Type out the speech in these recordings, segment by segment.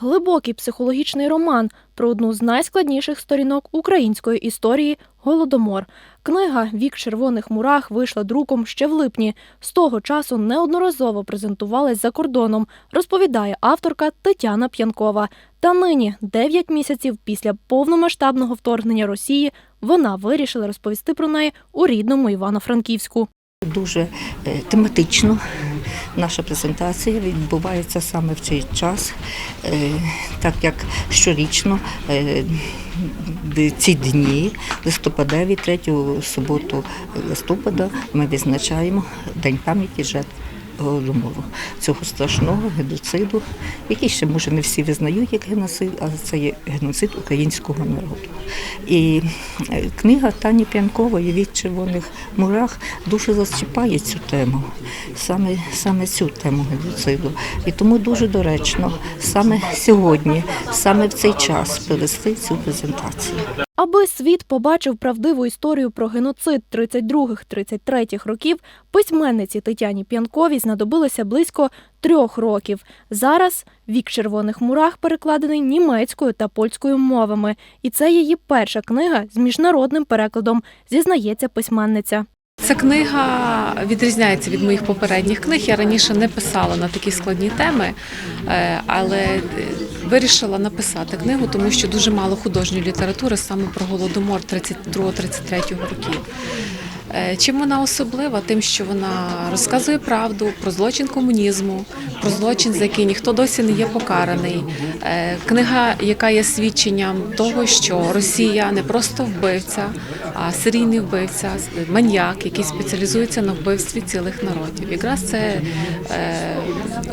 глибокий психологічний роман про одну з найскладніших сторінок української історії Голодомор. Книга Вік червоних мурах вийшла друком ще в липні. З того часу неодноразово презентувалась за кордоном, розповідає авторка Тетяна П'янкова. Та нині, 9 місяців після повномасштабного вторгнення Росії, вона вирішила розповісти про неї у рідному Івано-Франківську. Дуже е, тематично наша презентація відбувається саме в цей час, е, так як щорічно е, ці дні, листопадеві, третю суботу листопада, ми відзначаємо День пам'яті жертв Голодомору, цього страшного геноциду, який ще може не всі визнають як геноцид, але це є геноцид українського народу. І е, книга Тані П'янкової від червоних мурах дуже зачіпає цю тему, саме, саме цю тему геноциду. І тому дуже доречно саме сьогодні, саме в цей час провести цю презентацію. Аби світ побачив правдиву історію про геноцид 32-33 років, письменниці Тетяні П'янковій знадобилося близько трьох років. Зараз вік червоних мурах перекладений німецькою та польською мовами, і це її перша книга з міжнародним перекладом, зізнається письменниця. Ця книга відрізняється від моїх попередніх книг. Я раніше не писала на такі складні теми, е, але е, вирішила написати книгу, тому що дуже мало художньої літератури саме про голодомор 32-33 років. Е, Чим вона особлива? Тим, що вона розказує правду про злочин комунізму, про злочин, за який ніхто досі не є покараний. Е, Книга, яка є свідченням того, що Росія не просто вбивця, а серійний вбивця, маньяк, який спеціалізується на вбивстві цілих народів. Якраз це е,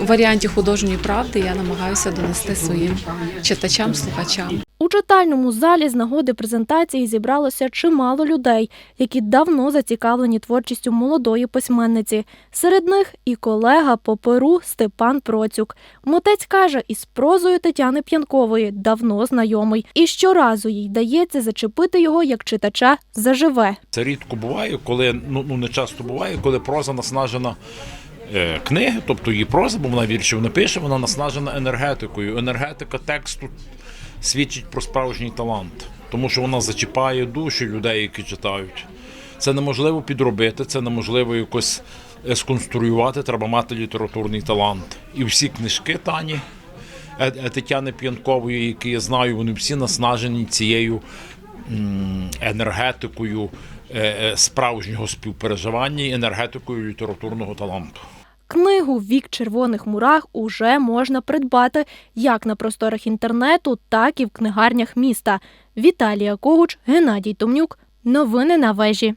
у варіанті художньої правди я намагаюся донести своїм читачам, слухачам. У читальному залі з нагоди презентації зібралося чимало людей, які давно зацікавлені творчістю молодої письменниці. Серед них і колега по перу Степан Процюк. Митець каже, із прозою Тетяни П'янкової давно знайомий, і щоразу їй дається зачепити його як читача заживе. Це рідко буває, коли ну, ну не часто буває, коли проза наснажена е, книги, тобто її проза, бо вона віршів не пише, вона наснажена енергетикою. Енергетика тексту свідчить про справжній талант, тому що вона зачіпає душу людей, які читають. Це неможливо підробити, це неможливо якось е, сконструювати, треба мати літературний талант. І всі книжки Тані е, е, Тетяни П'янкової, які я знаю, вони всі наснажені цією енергетикою справжнього співпереживання і енергетикою літературного таланту. Книгу Вік червоних мурах уже можна придбати як на просторах інтернету, так і в книгарнях міста. Віталія Когуч, Геннадій Томнюк. Новини на вежі.